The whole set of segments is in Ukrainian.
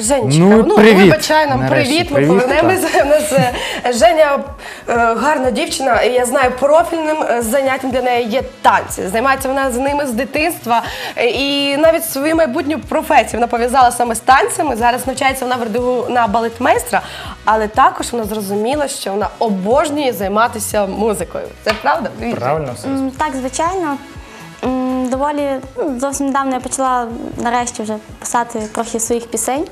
Женечка, Ну, ну, привіт. вибачай нам Нарешті, привіт. Ми привіт, повернемося. У нас Женя е, гарна дівчина, і я знаю, профільним е, заняттям для неї є танці. Займається вона з ними з дитинства. Е, І навіть свою майбутню професію вона пов'язала саме з танцями. Зараз навчається вона в РДГУ на балетмейстра, але також вона зрозуміла, що вона обожнює займатися музикою. Це правда? Привіт. Правильно все? М, Так, звичайно. М, Доволі ну, зовсім недавно я почала нарешті вже писати трохи своїх пісень.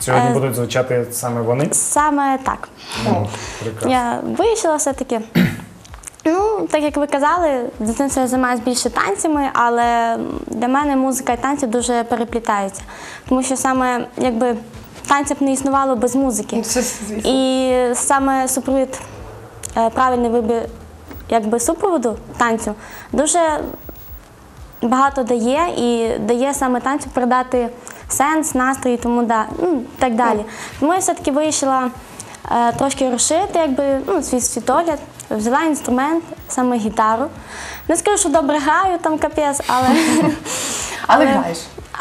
Сьогодні Е, будуть звучати саме вони. Саме так. Ну, прекрасно. Я вирішила все-таки. Ну, так як ви казали, з дитинства я займаюся більше танцями, але для мене музика і танці дуже переплітаються. Тому що саме якби танця б не існувало без музики. Це, звісно. І саме супровід, е, правильний вибір якби супроводу танцю дуже багато дає і дає саме танцю передати сенс, настрій і тому да, ну, так далі. Тому я все-таки вирішила е, трошки розширити якби, ну, свій світогляд, взяла інструмент, саме гітару. Не скажу, що добре граю, там капець, але, Але граєш.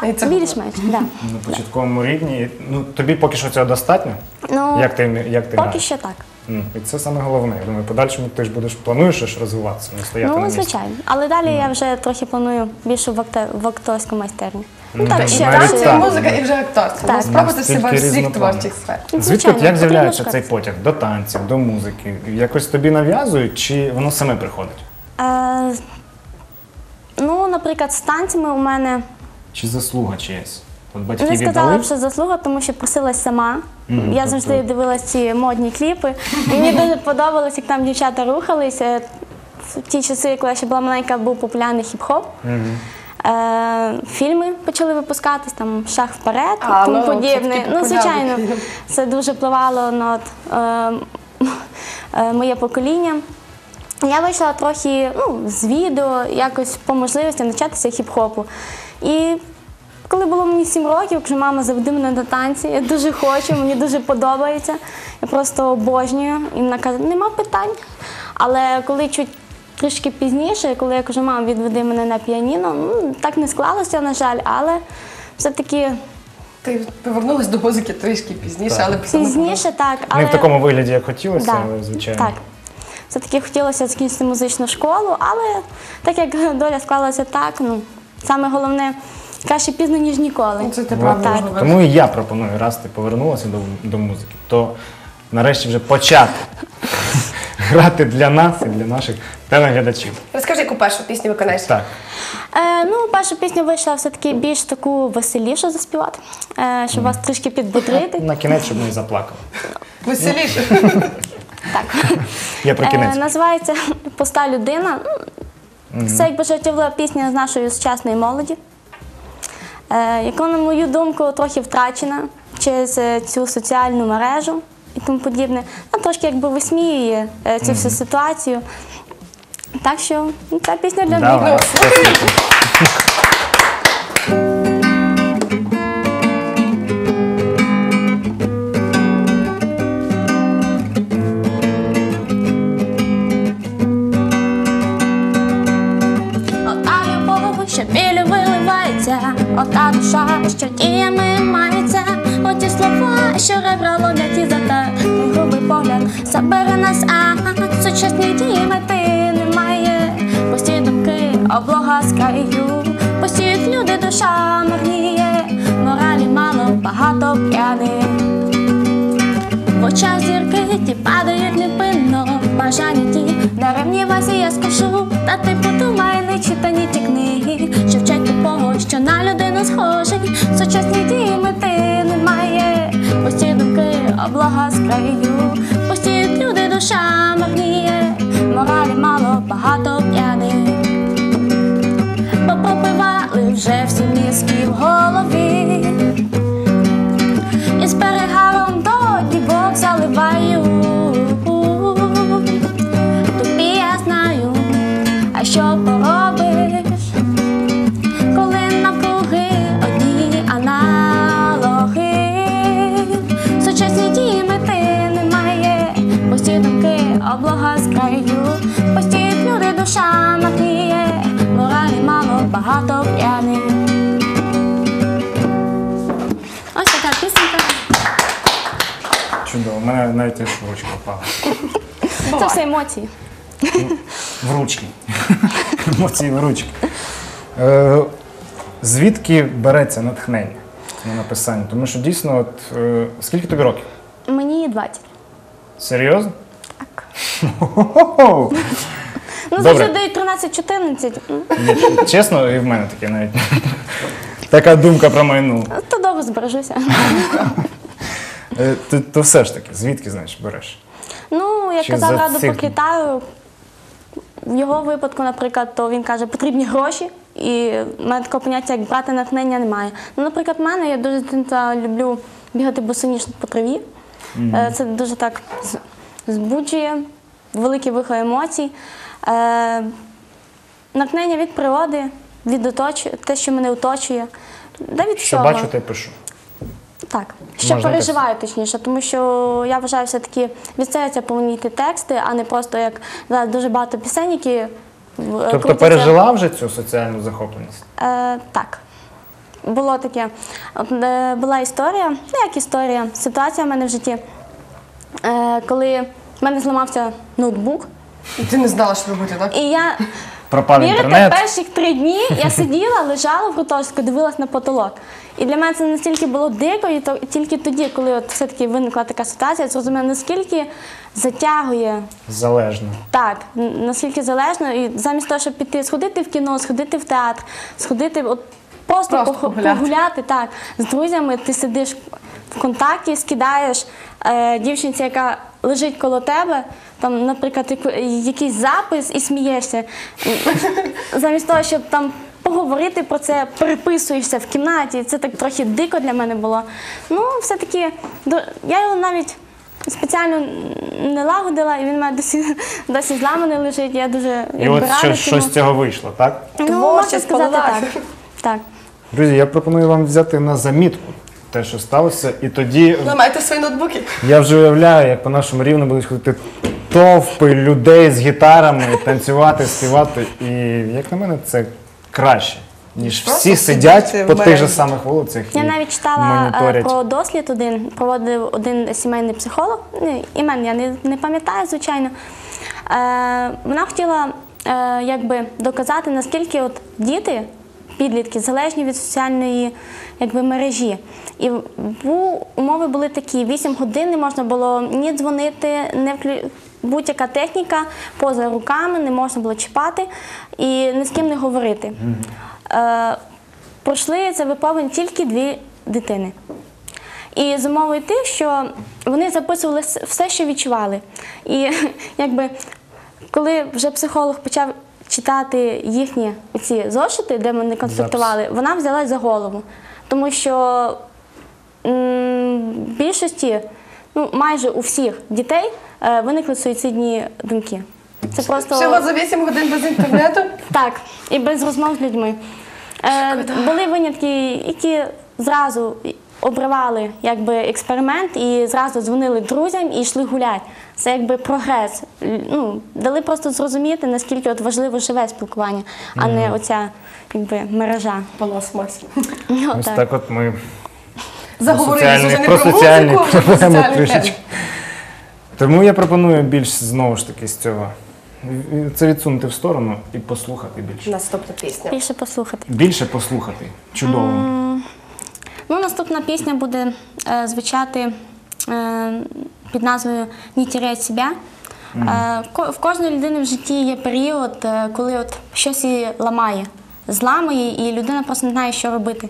І це більш-менш, да. На початковому рівні. Ну, тобі поки що цього достатньо? Ну, Як ти, як ти поки граєш? що так. Ну, і це саме головне. Я думаю, в подальшому ти ж будеш плануєш ж розвиватися, не стояти на Ну, місці. звичайно. Але далі я вже трохи планую більше в, акте- в акторську майстерню. Ну, так, ще навіть Танці, так. музика і вже акторство. Так. Ну, Спробуйте себе в всіх творчих сферах. Ну, Звідки звичайно, от як потрібно з'являється шукати. цей потяг до танців, до музики? Якось тобі нав'язують, чи воно саме приходить? Е, ну, наприклад, з танцями у мене Чи заслуга чиясь? От батьки не сказала б, що заслуга, тому що просилась сама. Я тобто- завжди дивилася ці модні кліпи. І мені дуже подобалось, як там дівчата рухалися. В ті часи, коли я ще була маленька, був популярний хіп-хоп. Мгм. Е, фільми почали випускатись, там шаг вперед і А, тому ну, подібне. Ну, звичайно, це дуже впливало на е, е, моє покоління. Я вийшла трохи ну, з відео, якось по можливості навчатися хіп-хопу. І коли було мені 7 років, каже, мама, заведи мене на танці, я дуже хочу, мені дуже подобається. Я просто обожнюю. І вона каже, нема питань. Але коли чуть трішки пізніше, коли я кажу, мам, відведи мене на піаніно, ну, так не склалося, на жаль, але все-таки Ти повернулась до музики трішки пізніше, але все пізніше так. Але... Не в такому вигляді, як хотілося, Да, але звичайно. Так. Все-таки хотілося закінчити музичну школу, але так як доля склалася так, ну, саме головне, краще пізно, ніж ніколи. Ну, Це ти Ну, правда так. Тому і я пропоную, раз ти повернулася до, до музики, то нарешті вже почати грати для нас і для наших телеглядачів. Розкажи, яку першу пісню виконаєш. Так. Е, ну, перша пісня вийшла все-таки більш таку веселішу заспівати, е, щоб вас трішки підбодрити. На кінець, щоб не заплакали. Веселіше. Так. Я про кінець. Е, називається Пуста людина. Ну, Це якби жартівлива пісня з нашої сучасної молоді, е, яка, на мою думку, трохи втрачена через е, цю соціальну мережу і тому подібне. Вона трошки якби висміює е, цю всю ситуацію. Так що ну, ця пісня для. Ота любов, що білю виливається, ота душа, що діями забере нас, а сучасні дії мети немає, пусті думки, облога з краю, люди, душа магніє, моралі мало, багато п'яних. В очах зірки ті падають непинно, бажання ті даремні вазі я скажу, та ти подумай, не читані ті книги, що вчать тупого, що на людину схожий, сучасні дії мети немає, пусті думки, облога з краю, пустіють люди, моралі мало, багато п'яних. Попопивали вже всі мізки в голові і з перегаром до дівок заливаю. Тобі я знаю, а що поробиш, облога з краю, пустіють люди, душа магніє, моралі мало, багато п'яних. Ось така пісня. в мене навіть аж в ручку впала. Це все емоції. В ручки. Емоції в ручки. Е, звідки береться натхнення на написання? Тому що дійсно, от, е, скільки тобі років? Мені 20. Серйозно? Ну, завжди дають 13-14. Ні, Чесно, і в мене таке навіть. Така думка промайнула. То довго збережуся. Е, То, то все ж таки, звідки, знаєш, береш? Ну, Чи казав за Раду цих- Поклітаю, в його випадку, наприклад, то він каже, потрібні гроші, і в мене такого поняття, як брати натхнення, немає. Ну, наприклад, в мене я дуже з дитинства люблю бігати босоніж по траві. Е, Це дуже так з- збуджує, великий вихор емоцій. Е, Натхнення від природи, від оточу... те, що мене оточує. Да від Що всього. бачу, те пишу. Так, що Можна переживаю точніше, тому що я вважаю, все-таки від серця повинні йти тексти, а не просто як зараз дуже багато пісень, які Тобто крутяться. пережила вже цю соціальну захопленість? Е, так. Було таке. Е, була історія, ну як історія, ситуація в мене в житті, е, коли в мене зламався ноутбук, Ти не знала, що робити, так? і я Пропав Вірите, інтернет. перших три дні я сиділа, лежала в гуртожитку, дивилась на потолок. І для мене це настільки було дико, і то тільки тоді, коли от все-таки виникла така ситуація, я зрозуміла, наскільки затягує Залежно. так, н- наскільки залежно, і замість того, щоб піти сходити в кіно, сходити в театр, сходити, от просто, Просто погуляти. погуляти, так, з друзями, ти сидиш в контакті, скидаєш дівчинці, яка лежить коло тебе, там, наприклад, якийсь запис і смієшся. Замість того, щоб там поговорити про це, переписуєшся в кімнаті. Це так трохи дико для мене було. Ну, все-таки до- я його навіть спеціально не лагодила, і він мене досі, досі зламаний лежить. Я дуже І от щось, з цього вийшло, так? Ну, можна сказати так. Так. Друзі, я пропоную вам взяти на замітку те, що сталося, і тоді Ламайте свої ноутбуки. я вже уявляю, як по нашому рівну будуть ходити товпи людей з гітарами, танцювати, співати. І як на мене, це краще, ніж Просто всі сидіти сидять в по тих же мережі. самих вулицях. Я і навіть читала е, моніторять. про дослід один, проводив один сімейний психолог. Ну, Імен я не, не пам'ятаю, звичайно. Е, вона хотіла е, якби доказати, наскільки от діти, підлітки, залежні від соціальної якби, мережі. І умови були такі: 8 годин не можна було ні дзвонити, не вклю... будь-яка техніка поза руками, не можна було чіпати і ні з ким не говорити. Е, пройшли це випробування тільки дві дитини. І з умовою тих, що вони записували все, що відчували. І якби коли вже психолог почав читати їхні ці зошити, де вони конспектували, вона взялась за голову. Тому що м, в більшості, ну майже у всіх дітей е, виникли суїцидні думки. Це просто Всього за 8 годин без інтернету. так, і без розмов з людьми. Е, були винятки, які зразу обривали якби, експеримент і зразу дзвонили друзям і йшли гуляти. Це якби прогрес. Ну, дали просто зрозуміти, наскільки от важливо живе спілкування, а не оця якби, мережа. Пластмас. Ну, Ось так. так от ми Заговорилися вже не про про соціальні музику, а про проблеми соціальні теми. Тому я пропоную більш знову ж таки з цього. Це відсунути в сторону і послухати більше. Наступна пісня. Більше послухати. Більше послухати. Чудово. Ну, наступна пісня буде е, звучати е, під назвою «Не теряй себе». Е, ко- в кожної людини в житті є період, е, коли от щось її ламає, зламає, і людина просто не знає, що робити.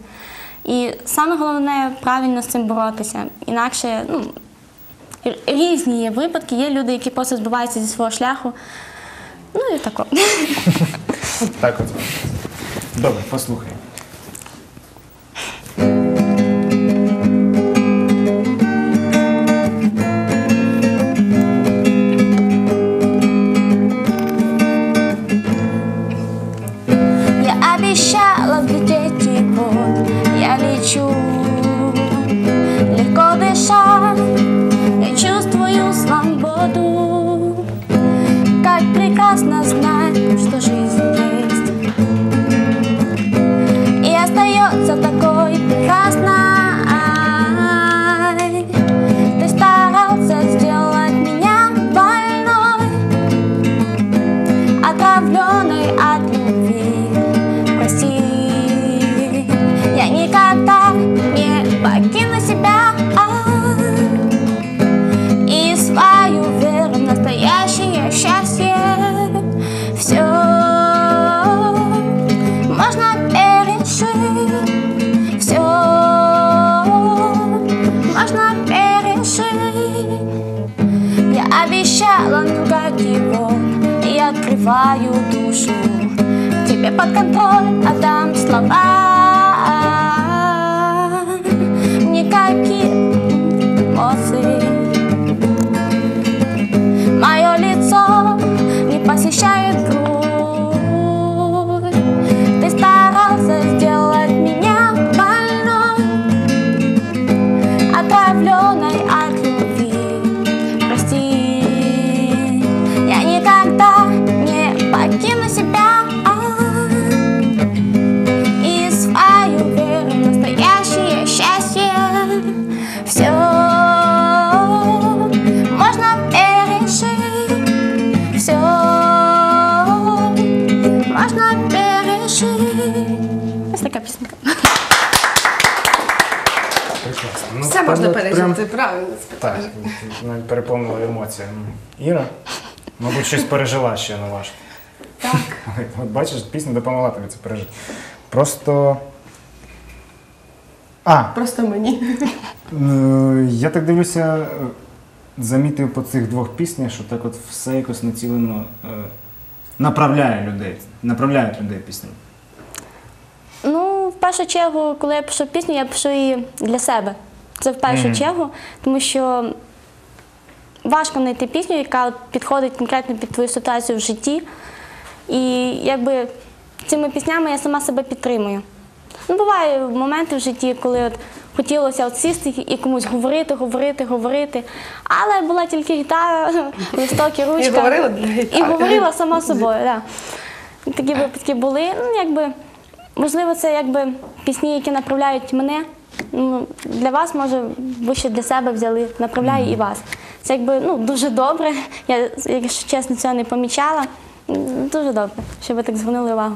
І саме головне правильно з цим боротися. Інакше ну, р- різні є випадки, є люди, які просто збиваються зі свого шляху. Ну і тако. Так от. Добре, послухаємо. Твою душу. Тебе под контроль отдам слова. Никаких эмоций. Прям- пережити, правильно Так, навіть переповнила емоціями. Іра, мабуть, щось пережила ще на ваш. Так. От бачиш, пісня допомогла тобі це пережити. Просто. А, Просто мені. е, я так дивлюся, е, замітив по цих двох піснях, що так от все якось націлено е, направляє людей. Направляють людей пісні. Ну, в першу чергу, коли я пишу пісню, я пишу її для себе. Це в першу Мгм. чергу, тому що важко знайти пісню, яка підходить конкретно під твою ситуацію в житті. І якби цими піснями я сама себе підтримую. Ну, бувають моменти в житті, коли от хотілося от сісти і комусь говорити, говорити, говорити. Але була тільки гітара, листок і ручка. говорила для І говорила сама собою. Да. Такі випадки були. Ну, якби, можливо, це якби пісні, які направляють мене. Ну, для вас, може, ви ще для себе взяли, направляю і вас. Це якби ну, дуже добре. Я, якщо чесно, цього не помічала. Дуже добре, що ви так звернули увагу.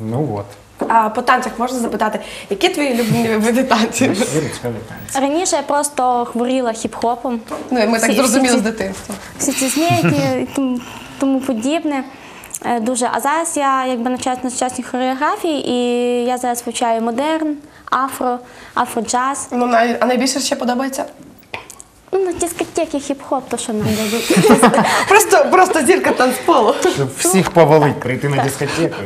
Ну от. А по танцях можна запитати, які твої улюблені види танців? Раніше я просто хворіла хіп-хопом. Ну, і ми так Всі- зрозуміли всі з ці- дитинства. всі ці змійки і тому, тому подібне. Е, Дуже. А зараз я якби навчаюся на сучасній хореографії, і я зараз вивчаю модерн, афро, афро-джаз. Ну, най- а найбільше ще подобається? Ну, на дискотеки хіп-хоп, то що надо. Просто, просто зірка танцполу. Щоб всіх повалить, прийти на дискотеку.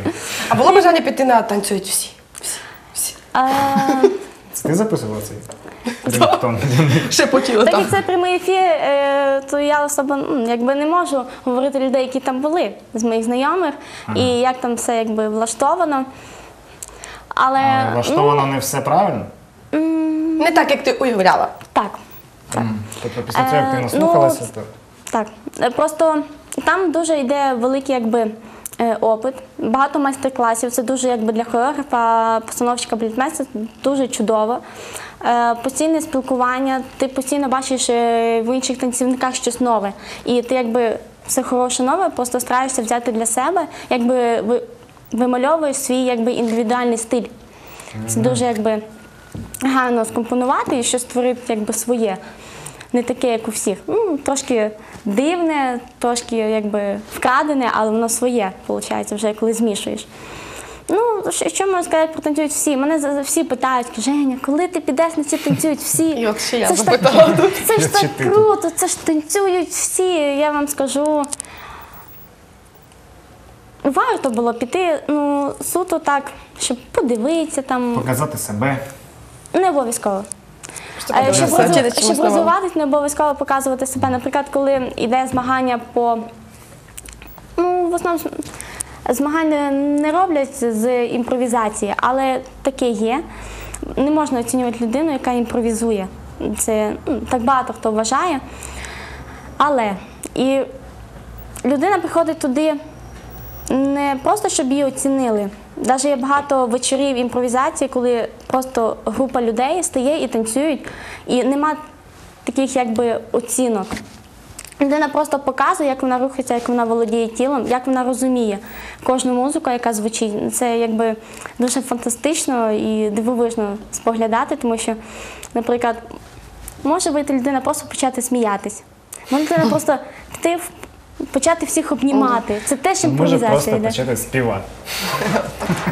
А було бажання піти на танцюють всі. Всі. всі. Е, Це Ти записувала цей рингтон? Ще потіли Так там. як це прямий ефір, е, то я особо ну, якби не можу говорити людей, які там були з моїх знайомих, і як там все якби влаштовано. Але, влаштовано не все правильно. Не так, як ти уявляла. ну, так. М. Тобто після цього, як ти Е, наслухалася, ну, то Так, Е, просто там дуже йде великий якби. е, Опит, багато майстер-класів. Це дуже якби для хореографа, постановщика балетмейстера дуже чудово. Е, Постійне спілкування, ти постійно бачиш е, в інших танцівниках щось нове. І ти якби все хороше нове, просто стараєшся взяти для себе, якби ви- вимальовуєш свій якби індивідуальний стиль. Це дуже якби гарно скомпонувати і щось створити якби своє. Не таке, як у всіх. Ну, трошки дивне, трошки якби вкрадене, але воно своє, виходить, вже коли змішуєш. Ну, що, можна сказати про танцюють всі? Мене всі питають, Женя, коли ти підеш на ці танцюють всі? І ще я Це ж так- Це ж так круто, це ж танцюють всі. Я вам скажу. Варто було піти, ну, суто так, щоб подивитися там. показати себе. Не обов'язково. Е, Щоб, подивитися, щоб чомусь новому. розвиватись, не обов'язково показувати себе. Наприклад, коли йде змагання по. Ну, в основному змагання не роблять з імпровізації, але таке є. Не можна оцінювати людину, яка імпровізує. Це ну, так багато хто вважає. Але і людина приходить туди не просто, щоб її оцінили. Навіть є багато вечорів імпровізації, коли просто група людей стає і танцюють, і нема таких якби оцінок. Людина просто показує, як вона рухається, як вона володіє тілом, як вона розуміє кожну музику, яка звучить. Це якби дуже фантастично і дивовижно споглядати, тому що, наприклад, може вийти людина просто почати сміятись. Може людина просто піти в- почати всіх обнімати. Це теж Може імпровізація просто йде. почати співати.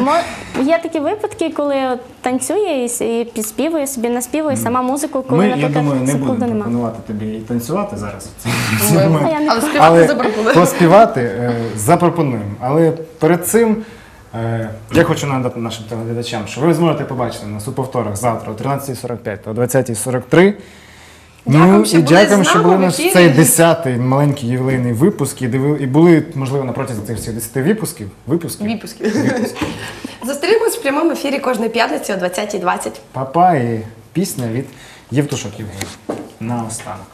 Мо- Є такі випадки, коли от танцює і с- і підспівує собі, наспівує сама музику, коли, Ми, я наприклад, думаю, не секунди будемо нема. пропонувати тобі і танцювати зараз. А я не Але співати Але запропонує. поспівати е, запропонуємо. Але перед цим Е, Я хочу нагадати нашим телеглядачам, що ви зможете побачити нас у повторах завтра о 13.45 та о 20.43. Ну що і були дякуємо, з що нами були в наш ефірі. цей десятий маленький ювілейний випуск і диви, і були, можливо, на протязі цих всіх 10 випусків. Випусків. Випусків. Зустрінемось в прямому ефірі кожної п'ятниці о 20.20. Папа і пісня від Євтушок Євгенія. Наостанок.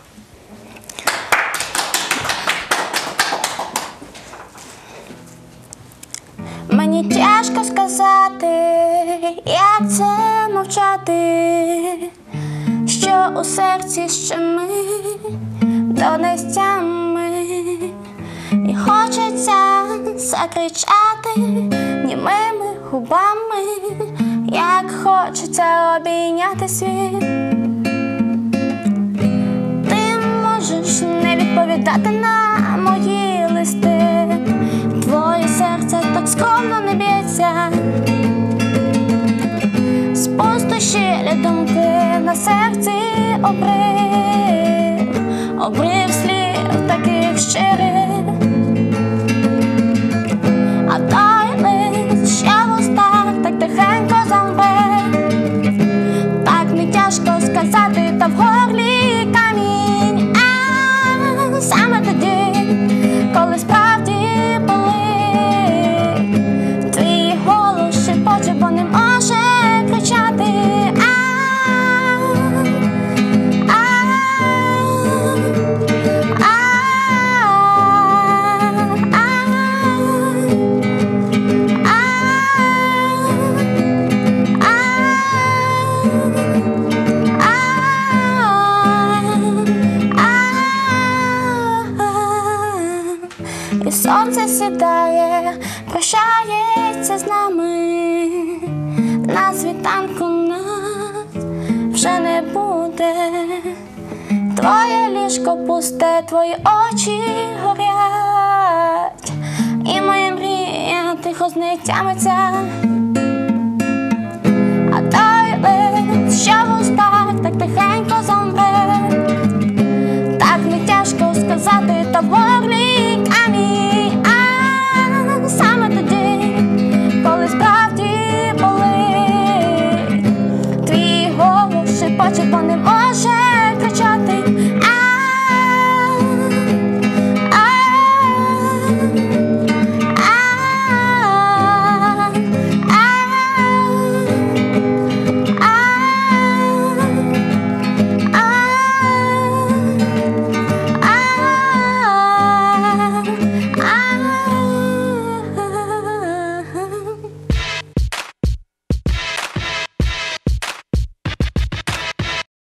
Мені тяжко сказати, як це мовчати, що у серці щемить до нестями, і хочеться закричати німими губами, як хочеться обійняти світ. Ти можеш не відповідати на мої листи. Твоє серце так скромно не б'ється. Спустошілі думки на серці обрив, обрив слів таких щирих. А лист ще в устах так тихенько замбив. Так не тяжко сказати, та в і сонце сідає, прощається з нами, на світанку нас вже не буде, твоє ліжко пусте, твої очі горять, і моя мрія тихо з неї тямиться. А той лист, що в устах, так тихенько за.